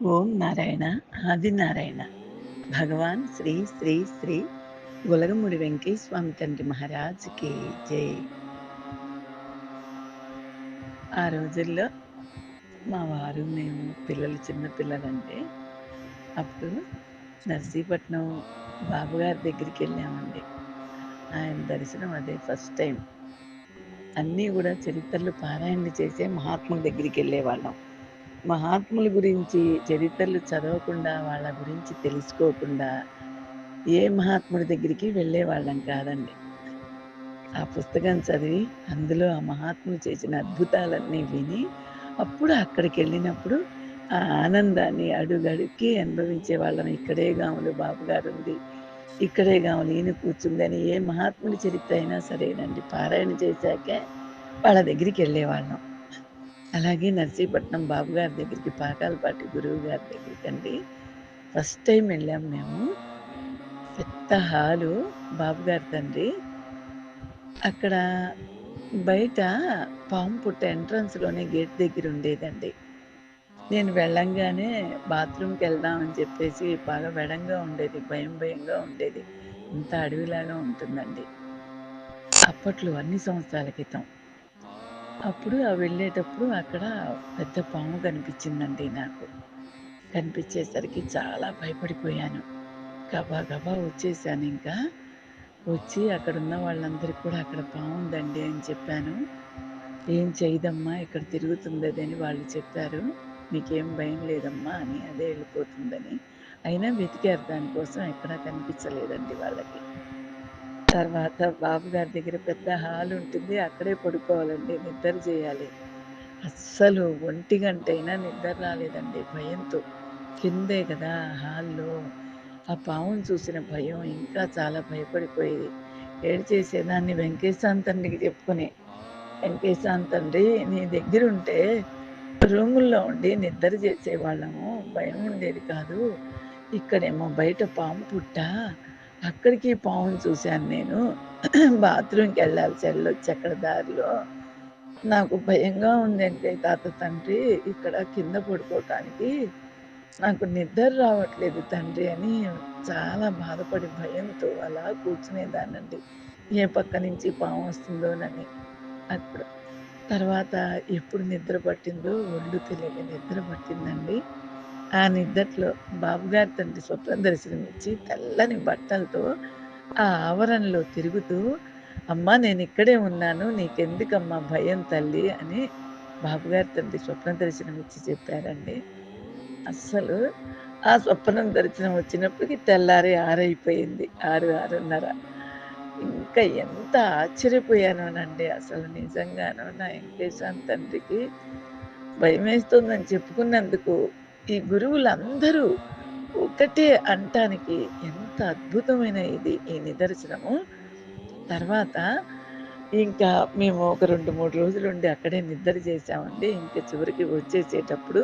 ఓం నారాయణ ఆదినారాయణ భగవాన్ శ్రీ శ్రీ శ్రీ గులగముడి వెంకయ్య స్వామి తండ్రి మహారాజుకి జై. ఆ రోజుల్లో మా వారు మేము పిల్లలు చిన్న పిల్లలంటే అప్పుడు నర్సీపట్నం బాబుగారి దగ్గరికి వెళ్ళామండి. ఆయన దర్శనం అదే ఫస్ట్ టైం. అన్నీ కూడా చరిత్రలు పారాయణ చేసే మహాత్ముల దగ్గరికి వెళ్ళేవాళ్ళం. మహాత్ముల గురించి చరిత్రలు చదవకుండా వాళ్ళ గురించి తెలుసుకోకుండా ఏ మహాత్ముడి దగ్గరికి వెళ్ళేవాళ్ళం కాదండి. ఆ పుస్తకం చదివి అందులో ఆ మహాత్ములు చేసిన అద్భుతాలన్నీ విని అప్పుడు అక్కడికి వెళ్ళినప్పుడు ఆ ఆనందాన్ని అడుగడుక్కి అనుభవించే వాళ్ళం. ఇక్కడే గాములు బాబు గారు ఉంది. ఇక్కడే గాములు ఈయన కూర్చుందని ఏ మహాత్ముడి చరిత్ర అయినా సరేనండి. పారాయణ చేశాకే వాళ్ళ దగ్గరికి వెళ్ళేవాళ్ళం. అలాగే నర్సీపట్నం బాబు గారి దగ్గరికి పాకాలపాటి గురువు గారి దగ్గరికి అండి. ఫస్ట్ టైం వెళ్ళాం మేము. పెద్ద హాలు బాబు గారి తండ్రి అక్కడ బయట పాము పుట్ట ఎంట్రన్స్లోనే గేట్ దగ్గర ఉండేదండి. నేను వెళ్ళంగానే బాత్రూమ్కి వెళ్దామని చెప్పేసి బాగా వెడంగా ఉండేది భయం భయంగా ఉండేది. ఇంత అడవిలాగా ఉంటుందండి. అప్పట్లో అన్ని సంవత్సరాల క్రితం. అప్పుడు ఆ వెళ్ళేటప్పుడు అక్కడ పెద్ద పాము కనిపించిందండి నాకు. కనిపించేసరికి చాలా భయపడిపోయాను. గబా గబా వచ్చేసాను ఇంకా. వచ్చి అక్కడ ఉన్న వాళ్ళందరికీ కూడా అక్కడ పాము ఉందండి అని చెప్పాను. ఏం చేయదమ్మా ఇక్కడ తిరుగుతుంది అని వాళ్ళు చెప్పారు. మీకేం భయం లేదమ్మా అని అదే వెళ్ళిపోతుందని. అయినా వెతికారు దానికోసం ఎక్కడా కనిపించలేదండి వాళ్ళకి. తర్వాత బాబు గారి దగ్గర పెద్ద హాల్ ఉంటుంది. అక్కడే పడుకోవాలండి నిద్ర చేయాలి. అస్సలు ఒంటి గంట అయినా నిద్ర రాలేదండి భయంతో. కిందే కదా హాల్లో. ఆ పావును చూసిన భయం ఇంకా చాలా భయపడిపోయేది. ఏడు చేసేదాన్ని వెంకటేశాంత్ తండ్రికి చెప్పుకుని వెంకటేశాంత్ తండ్రి నీ దగ్గర ఉంటే రూముల్లో ఉండి నిద్ర చేసేవాళ్ళము. భయం ఉండేది కాదు. ఇక్కడేమో బయట పాము పుట్ట. అక్కడికి పావును చూశాను నేను. బాత్రూమ్కి వెళ్ళాల్సి వెళ్ళొచ్చి అక్కడ దారిలో. నాకు భయంగా ఉంది అంటే తాత తండ్రి ఇక్కడ కింద పడుకోవటానికి నాకు నిద్ర రావట్లేదు తండ్రి అని చాలా బాధపడి భయంతో అలా కూర్చునేదానండి ఏ పక్క నుంచి పాము వస్తుందోనని. అప్పుడు తర్వాత ఎప్పుడు నిద్ర పట్టిందో ఒళ్ళు తెలియక నిద్ర పట్టిందండి. ఆ నిద్దట్లో బాబుగారి తండ్రి స్వప్న దర్శనం ఇచ్చి తెల్లని బట్టలతో ఆ ఆవరణలో తిరుగుతూ అమ్మా నేను ఇక్కడే ఉన్నాను నీకెందుకమ్మా భయం తల్లి అని బాబుగారి తండ్రి స్వప్న దర్శనం ఇచ్చి చెప్పారండి. అస్సలు ఆ స్వప్నం దర్శనం వచ్చినప్పటికి తెల్లారి ఆరైపోయింది ఆరు ఆరున్నర. ఇంకా ఎంత ఆశ్చర్యపోయానోనండి అసలు నిజంగానో నా వెంకటేశ్వర తండ్రికి భయం వేస్తుందని చెప్పుకున్నందుకు ఈ గురువులందరూ ఒకటే అంటానికి ఎంత అద్భుతమైన ఇది ఈ నిదర్శనము. తర్వాత ఇంకా మేము ఒక రెండు మూడు రోజులు ఉండి అక్కడే నిద్ర చేసామండి ఇంకా చివరికి వచ్చేసేటప్పుడు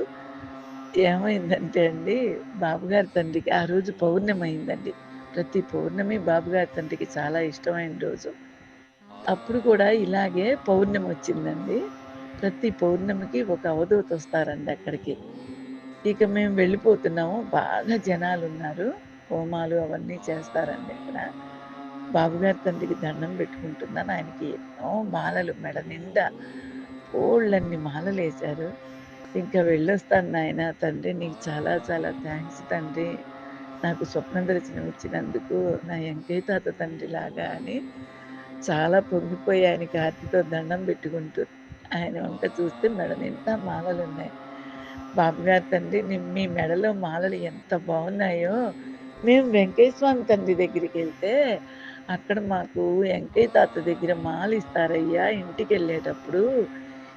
ఏమైందంటే అండి బాబుగారి తండ్రికి ఆ రోజు పౌర్ణమి అయిందండి ప్రతి పౌర్ణమి బాబుగారి తండ్రికి చాలా ఇష్టమైన రోజు. అప్పుడు కూడా ఇలాగే పౌర్ణమి వచ్చిందండి ప్రతి పౌర్ణమికి ఒక అవధూత వస్తారండి అక్కడికి. ఇక మేము వెళ్ళిపోతున్నాము. బాగా జనాలు ఉన్నారు హోమాలు అవన్నీ చేస్తారండి ఇక్కడ. బాబుగారి తండ్రికి దండం పెట్టుకుంటున్నాను. ఆయనకి ఎన్నో మాలలు మెడ నిండా కోళ్ళన్ని మాలలు వేశారు. ఇంకా వెళ్ళొస్తాను నాయన తండ్రి నీకు చాలా చాలా థ్యాంక్స్ తండ్రి. నాకు స్వప్న దర్శనం ఇచ్చినందుకు నా వెంకయ్య తాత తండ్రి లాగా అని చాలా పొంగిపోయి ఆయనకి ఆర్తితో దండం పెట్టుకుంటూ ఆయన వంక చూస్తే మెడ నిండా మాలలు ఉన్నాయి. బాబు గారు తండ్రి మీ మెడలో మాలలు ఎంత బాగున్నాయో. మేము వెంకయ్య స్వామి తండ్రి దగ్గరికి వెళ్తే అక్కడ మాకు వెంకయ్య తాత దగ్గర మాల ఇస్తారయ్యా ఇంటికి వెళ్ళేటప్పుడు.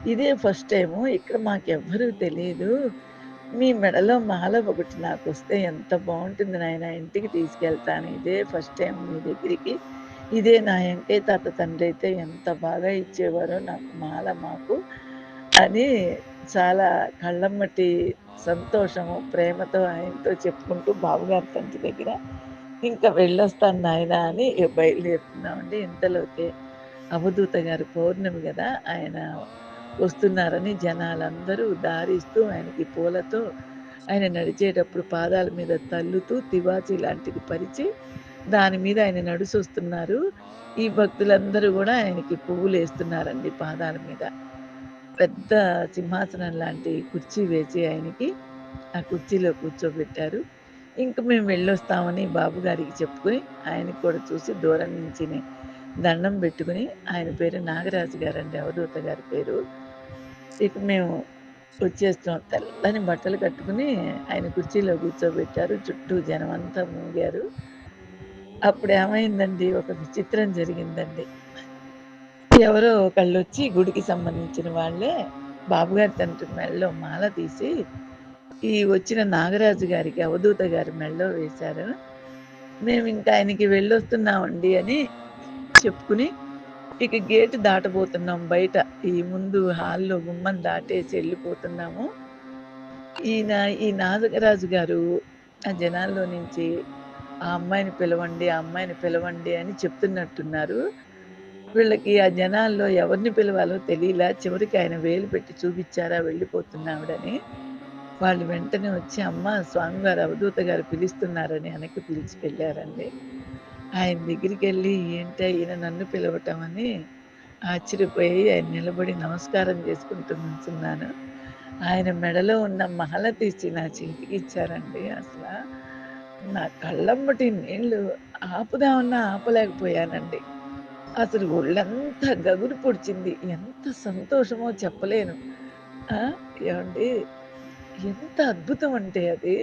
ఇదే ఫస్ట్ టైము ఇక్కడ మాకెవ్వరూ తెలియదు మీ మెడలో మాల ఒకటి నాకు వస్తే ఎంత బాగుంటుంది నాయన ఇంటికి తీసుకెళ్తాను. ఇదే ఫస్ట్ టైం మీ దగ్గరికి. ఇదే నా వెంకయ్య తాత తండ్రి అయితే ఎంత బాగా ఇచ్చేవారో నాకు మాల మాకు అని చాలా కళ్ళమ్మటి సంతోషము ప్రేమతో ఆయనతో చెప్పుకుంటూ బాబుగారి తండ్రి దగ్గర ఇంకా వెళ్ళొస్తాను నాయన అని బయలుదేరుతున్నామండి ఇంతలోకే అవధూత గారు పౌర్ణమి కదా ఆయన వస్తున్నారని జనాలందరూ దారిస్తూ ఆయనకి పూలతో ఆయన నడిచేటప్పుడు పాదాల మీద తల్లుతూ తివాచీ లాంటిది పరిచి దాని మీద ఆయన నడుసొస్తున్నారు. ఈ భక్తులందరూ కూడా ఆయనకి పువ్వులు వేస్తున్నారండి పాదాల మీద. పెద్ద సింహాసనం లాంటి కుర్చీ వేసి ఆయనకి ఆ కుర్చీలో కూర్చోబెట్టారు. ఇంక మేము వెళ్ళొస్తామని బాబుగారికి చెప్పుకొని ఆయనకి కూడా చూసి దూరం నుంచినే దండం పెట్టుకుని ఆయన పేరు నాగరాజు గారండి అవధూత గారి పేరు. ఇక మేము వచ్చేస్తాం తెల్లని బట్టలు కట్టుకుని ఆయన కుర్చీలో కూర్చోబెట్టారు. చుట్టూ జనమంతా మూగారు. అప్పుడేమైందండి ఒక విచిత్రం జరిగిందండి. ఎవరో ఒకళ్ళొచ్చి గుడికి సంబంధించిన వాళ్ళే బాబుగారి తండ్రి మెడలో మాల తీసి, ఈ వచ్చిన నాగరాజు గారికి అవధూత గారి మెడలో వేశారు. మేము ఇంకా ఆయనకి వెళ్ళొస్తున్నామండి అని చెప్పుకుని, ఇక గేట్ దాటబోతున్నాం బయట. ఈ ముందు హాల్‌లో గుమ్మం దాటేసి వెళ్ళిపోతున్నాము ఈయన ఈ నాగరాజు గారు ఆ జనాల్లో నుంచి ఆ అమ్మాయిని పిలవండి, ఆ అమ్మాయిని పిలవండి అని చెప్తున్నట్టున్నారు. వీళ్ళకి ఆ జనాల్లో ఎవరిని పిలవాలో తెలియలా చివరికి ఆయన వేలు పెట్టి చూపించారా వెళ్ళిపోతున్నావిడని. వాళ్ళు వెంటనే వచ్చి అమ్మ స్వామివారు అవధూత గారు పిలుస్తున్నారని వెనక్కి పిలిచి వెళ్ళారండి ఆయన దగ్గరికి వెళ్ళి ఏంటి ఈయన నన్ను పిలవటం అని ఆశ్చర్యపోయి ఆయన నిలబడి నమస్కారం చేసుకుంటూ నుంచున్నాను. ఆయన మెడలో ఉన్న మహల తీసి నా చేతికిచ్చారండి అసలు నా కళ్ళమ్మటి నీళ్ళు ఆపుదామన్నా ఆపలేకపోయానండి. అసలు ఒళ్ళంతా గగురు పొడిచింది. ఎంత సంతోషమో చెప్పలేను. ఆ! ఎంత అద్భుతం అంటే అది.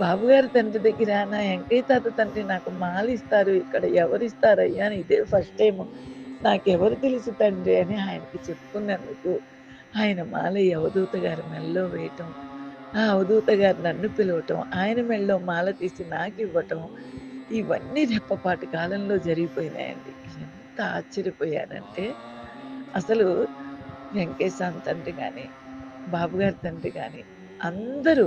బాబుగారి తండ్రి దగ్గర నా వెంకయ్య తాత తండ్రి నాకు మాలిస్తారు. ఇక్కడ ఎవరిస్తారయ్యా అని ఇదే ఫస్ట్ టైం నాకెవరు తెలుసు తండ్రి అని ఆయనకి చెప్పుకున్నందుకు, ఆయన మాల ఈ అవధూత గారి మెల్లో వేయటం, ఆ అవధూత గారు నన్ను పిలవటం, ఆయన మెళ్ళో మాల తీసి నాకు ఇవ్వటం ఇవన్నీ రెప్పపాటి కాలంలో జరిగిపోయినాయండి. ఎంత ఆశ్చర్యపోయానంటే, అసలు వెంకటేశాన్ తండ్రి కానీ బాబుగారి తండ్రి కానీ అందరూ,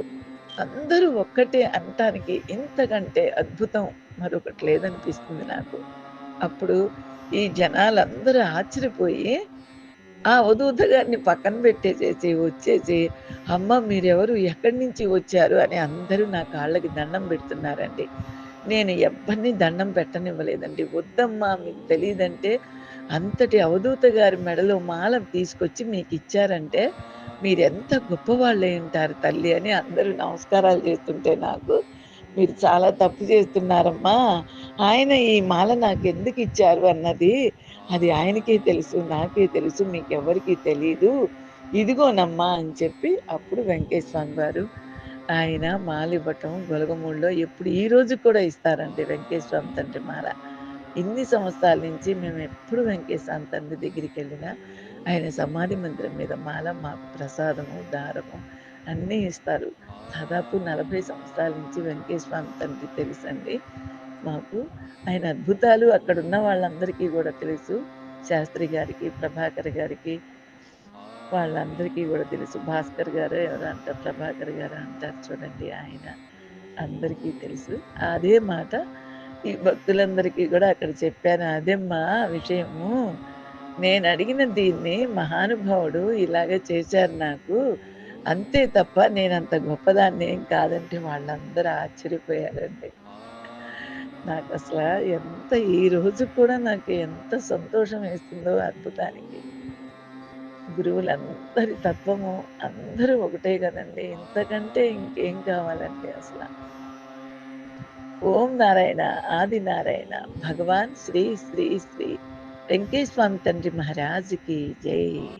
అందరూ ఒక్కటే అనటానికి ఇంతకంటే అద్భుతం మరొకటి లేదనిపిస్తుంది నాకు. అప్పుడు ఈ జనాలందరూ ఆశ్చర్యపోయి, ఆ వధూత గారిని పక్కన పెట్టేసేసి, వచ్చేసి, "అమ్మ మీరెవరు? ఎక్కడి నుంచి వచ్చారు?" అని అందరూ నా కాళ్ళకి దండం పెడుతున్నారండి. నేను ఎవ్వరిని దండం పెట్టనివ్వలేదండి. "వద్దమ్మా మీకు తెలియదంటే అంతటి అవధూత గారి మెడలో మాల తీసుకొచ్చి మీకు ఇచ్చారంటే మీరెంత గొప్పవాళ్ళు ఉంటారు తల్లి" అని అందరూ నమస్కారాలు చేస్తుంటే నాకు, "మీరు చాలా తప్పు చేస్తున్నారమ్మా. ఆయన ఈ మాల నాకు ఎందుకు ఇచ్చారు అన్నది, అది ఆయనకే తెలుసు, నాకే తెలుసు, మీకు ఎవరికీ తెలీదు. ఇదిగోనమ్మా" అని చెప్పి అప్పుడు వెంకటేశ్వర స్వామి వారు ఆయన మాలివ్వటం గొలగమూడిలో ఎప్పుడు ఈ రోజు కూడా ఇస్తారండి వెంకటేశ్వర స్వామి తండ్రి మాల. ఇన్ని సంవత్సరాల నుంచి మేమెప్పుడు వెంకటేశ్వర స్వామి తండ్రి దగ్గరికెళ్ళినా, ఆయన సమాధి మందిరం మీద మాల మాకు ప్రసాదము, దారము అన్నీ ఇస్తారు. దాదాపు 40 సంవత్సరాల నుంచి వెంకటేశ్వర స్వామి తండ్రి తెలుసండి మాకు. ఆయన అద్భుతాలు అక్కడున్న వాళ్ళందరికీ కూడా తెలుసు. శాస్త్రి గారికి, ప్రభాకర్ గారికి వాళ్ళందరికీ కూడా తెలుసు. భాస్కర్ గారు ఎవరు అంటారు. ప్రభాకర్ గారు అంటారు చూడండి ఆయన. అందరికీ తెలుసు. అదే మాట ఈ భక్తులందరికీ కూడా అక్కడ చెప్పాను. అదేమ్మా విషయము. నేను అడిగిన దీన్ని మహానుభావుడు ఇలాగే చేశారు నాకు. అంతే తప్ప నేను అంత గొప్పదాన్నేం కాదంటే వాళ్ళందరూ ఆశ్చర్యపోయారండి. నాకు అసలు ఎంత ఈ రోజు కూడా నాకు ఎంత సంతోషం వేస్తుందో అద్భుతానికి. గురువులందరి తత్వము అందరూ ఒకటే కదండి. ఇంతకంటే ఇంకేం కావాలండి అసలు? ఓం నారాయణ, ఆది నారాయణ, భగవాన్ శ్రీ శ్రీ శ్రీ. వెంకటేశ్వర స్వామి తండ్రి మహారాజుకి జై.